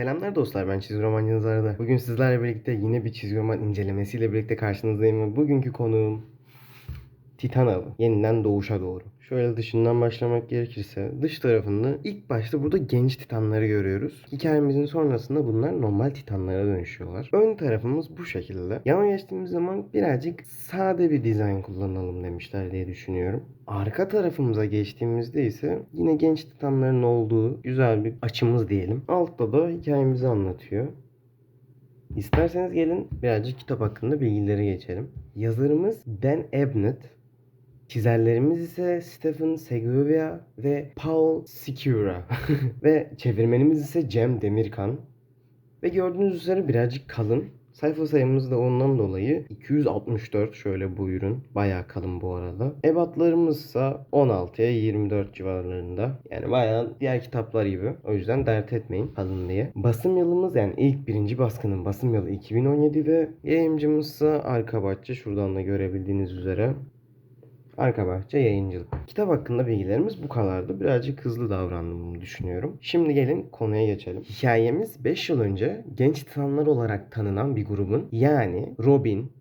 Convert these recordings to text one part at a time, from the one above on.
Selamlar dostlar ben çizgi romancınız Arda. Bugün sizlerle birlikte yine bir çizgi roman incelemesiyle birlikte karşınızdayım bugünkü konuğum Titan Avı. Yeniden doğuşa doğru. Şöyle dışından başlamak gerekirse dış tarafında ilk başta burada genç titanları görüyoruz. Hikayemizin sonrasında bunlar normal titanlara dönüşüyorlar. Ön tarafımız bu şekilde. Yana geçtiğimiz zaman birazcık sade bir dizayn kullanalım demişler diye düşünüyorum. Arka tarafımıza geçtiğimizde ise yine genç titanların olduğu güzel bir açımız diyelim. Altta da hikayemizi anlatıyor. İsterseniz gelin birazcık kitap hakkında bilgileri geçelim. Yazarımız Dan Abnett. Çizerlerimiz ise Stephen Segovia ve Paul Sicura. ve çevirmenimiz ise Cem Demirkan. Ve gördüğünüz üzere birazcık kalın. Sayfa sayımız da ondan dolayı 264 şöyle buyurun. Bayağı kalın bu arada. Ebatlarımız ise 16'ya 24 civarlarında. Yani bayağı diğer kitaplar gibi. O yüzden dert etmeyin kalın diye. Basım yılımız yani ilk birinci baskının basım yılı 2017 ve yayıncımız ise Arka Bahçe. Şuradan da görebildiğiniz üzere. Arka Bahçe Yayıncılık. Kitap hakkında bilgilerimiz bu kadardı. Birazcık hızlı davrandım düşünüyorum. Şimdi gelin konuya geçelim. Hikayemiz 5 yıl önce genç titanlar olarak tanınan bir grubun yani Robin,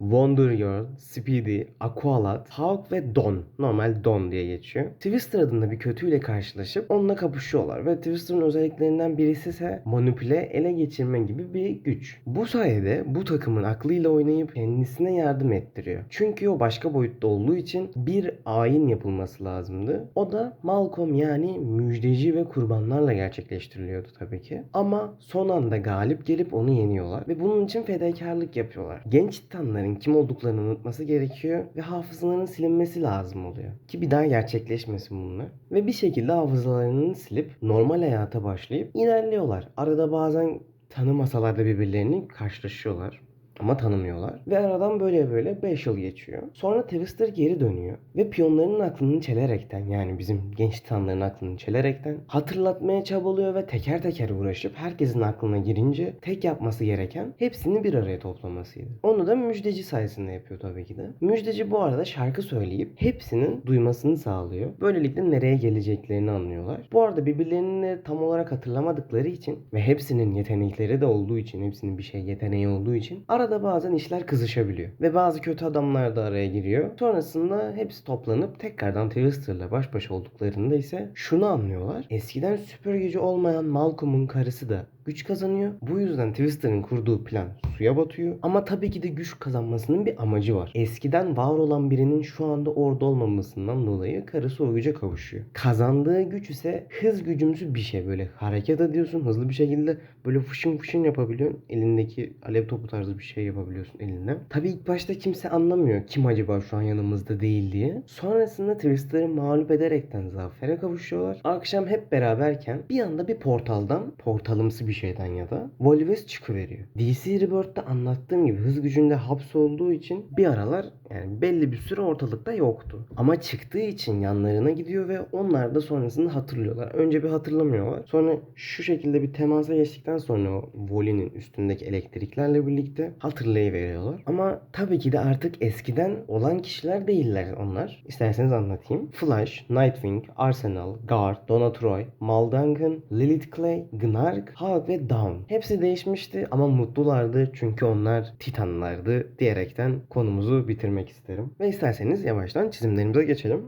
Wonder Girl, Speedy, Aqualad, Hawk ve Don. Normal Don diye geçiyor. Twister adında bir kötüyle karşılaşıp onunla kapışıyorlar ve Twister'ın özelliklerinden birisi ise manipüle, ele geçirme gibi bir güç. Bu sayede bu takımın aklıyla oynayıp kendisine yardım ettiriyor. Çünkü o başka boyutta olduğu için bir ayin yapılması lazımdı. O da Malcolm yani müjdeci ve kurbanlarla gerçekleştiriliyordu tabii ki. Ama son anda galip gelip onu yeniyorlar ve bunun için fedakarlık yapıyorlar. Genç titanların kim olduklarını unutması gerekiyor ve hafızalarının silinmesi lazım oluyor. Ki bir daha gerçekleşmesin bunlar. Ve bir şekilde hafızalarını silip normal hayata başlayıp ilerliyorlar. Arada bazen tanımasalar da birbirlerini karşılaşıyorlar. Ama tanımıyorlar. Ve aradan böyle böyle 5 yıl geçiyor. Sonra Twister geri dönüyor. Ve piyonlarının aklını çelerekten yani bizim genç titanların aklını çelerekten hatırlatmaya çabalıyor ve teker teker uğraşıp herkesin aklına girince tek yapması gereken hepsini bir araya toplamasıydı. Onu da müjdeci sayesinde yapıyor tabii ki de. Müjdeci bu arada şarkı söyleyip hepsinin duymasını sağlıyor. Böylelikle nereye geleceklerini anlıyorlar. Bu arada birbirlerini tam olarak hatırlamadıkları için ve hepsinin yetenekleri de olduğu için, hepsinin bir şey yeteneği olduğu için arada bazen işler kızışabiliyor. Ve bazı kötü adamlar da araya giriyor. Sonrasında hepsi toplanıp tekrardan Twister'la baş başa olduklarında ise şunu anlıyorlar. Eskiden süper gücü olmayan Malcolm'un karısı da güç kazanıyor. Bu yüzden Twister'ın kurduğu plan suya batıyor. Ama tabii ki de güç kazanmasının bir amacı var. Eskiden var olan birinin şu anda orada olmamasından dolayı karısı o güce kavuşuyor. Kazandığı güç ise hız gücümsü bir şey. Böyle hareket ediyorsun hızlı bir şekilde böyle fışın fışın yapabiliyorsun. Elindeki alev topu tarzı bir şey yapabiliyorsun elinle. Tabii ilk başta kimse anlamıyor kim acaba şu an yanımızda değil diye. Sonrasında Twister'ı mağlup ederekten zafere kavuşuyorlar. Akşam hep beraberken bir anda bir portaldan, portalımsı bir şeyden ya da Volves çıkıveriyor. DC Rebirth'te anlattığım gibi hız gücünde hapsolduğu için bir aralar yani belli bir süre ortalıkta yoktu. Ama çıktığı için yanlarına gidiyor ve onlar da sonrasında hatırlıyorlar. Önce bir hatırlamıyorlar. Sonra şu şekilde bir temasa geçtikten sonra Voli'nin üstündeki elektriklerle birlikte hatırlayıveriyorlar. Ama tabii ki de artık eskiden olan kişiler değiller onlar. İsterseniz anlatayım. Flash, Nightwing, Arsenal, Guard, Donna Troy, Mal Duncan, Lilith Clay, Gnark, Hulk ve Dawn. Hepsi değişmişti ama mutlulardı çünkü onlar Titanlardı diyerekten konumuzu bitirmek isterim. Ve isterseniz yavaştan çizimlerimize geçelim.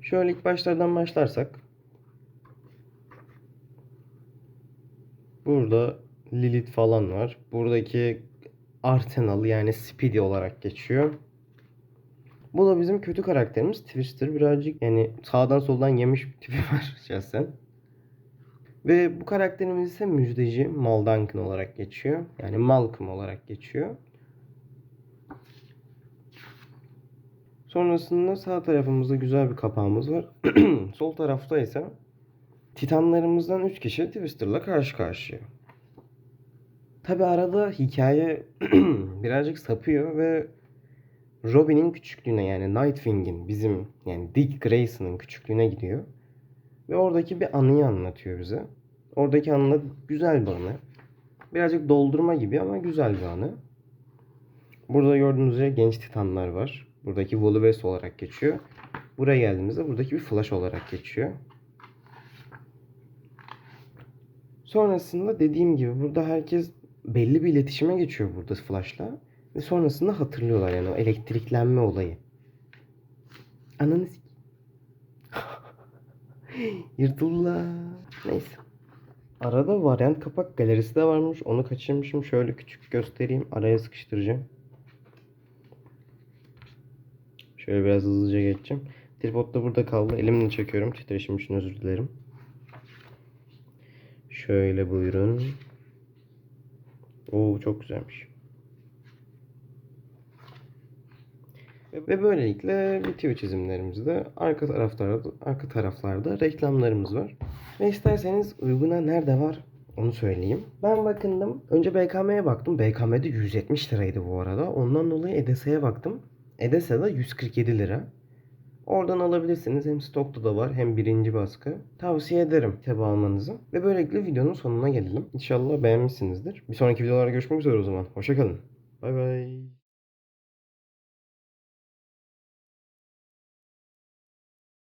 Şöyle ilk başlardan başlarsak. Burada Lilith falan var. Buradaki Arsenal yani Speedy olarak geçiyor. Bu da bizim kötü karakterimiz Twister. Birazcık yani sağdan soldan yemiş bir tipi var şahsen. Ve bu karakterimiz ise müjdeci Mal Duncan olarak geçiyor. Yani Malcolm olarak geçiyor. Sonrasında sağ tarafımızda güzel bir kapağımız var. Sol tarafta ise Titanlarımızdan 3 kişi Twister'la karşı karşıya. Tabi arada hikaye birazcık sapıyor ve Robin'in küçüklüğüne yani Nightwing'in bizim yani Dick Grayson'ın küçüklüğüne gidiyor. Ve oradaki bir anıyı anlatıyor bize. Oradaki anı güzel bir anı. Birazcık doldurma gibi ama güzel bir anı. Burada gördüğünüz üzere genç titanlar var. Buradaki Wolverine olarak geçiyor. Buraya geldiğimizde buradaki bir Flash olarak geçiyor. Sonrasında dediğim gibi burada herkes belli bir iletişime geçiyor burada flashla. Ve sonrasında hatırlıyorlar yani o elektriklenme olayı. Ananı sik- Yırtıldılar. Neyse. Arada varyant kapak galerisi de varmış. Onu kaçırmışım. Şöyle küçük göstereyim. Araya sıkıştıracağım. Şöyle biraz hızlıca geçeceğim. Tripod da burada kaldı. Elimle çekiyorum. Titreşim için özür dilerim. Şöyle buyurun. Oo çok güzelmiş. Ve böylelikle bitiyor çizimlerimizde. Arka taraflarda arka taraflarda reklamlarımız var. Ve isterseniz uyguna nerede var onu söyleyeyim. Ben bakındım. Önce BKM'ye baktım. BKM'de 170 liraydı bu arada. Ondan dolayı Edesa'ya baktım. Edesa'da 147 lira. Oradan alabilirsiniz. Hem stokta da var hem birinci baskı. Tavsiye ederim kitabı almanızı. Ve böylelikle videonun sonuna gelelim. İnşallah beğenmişsinizdir. Bir sonraki videolarda görüşmek üzere o zaman. Hoşçakalın. Bay bay.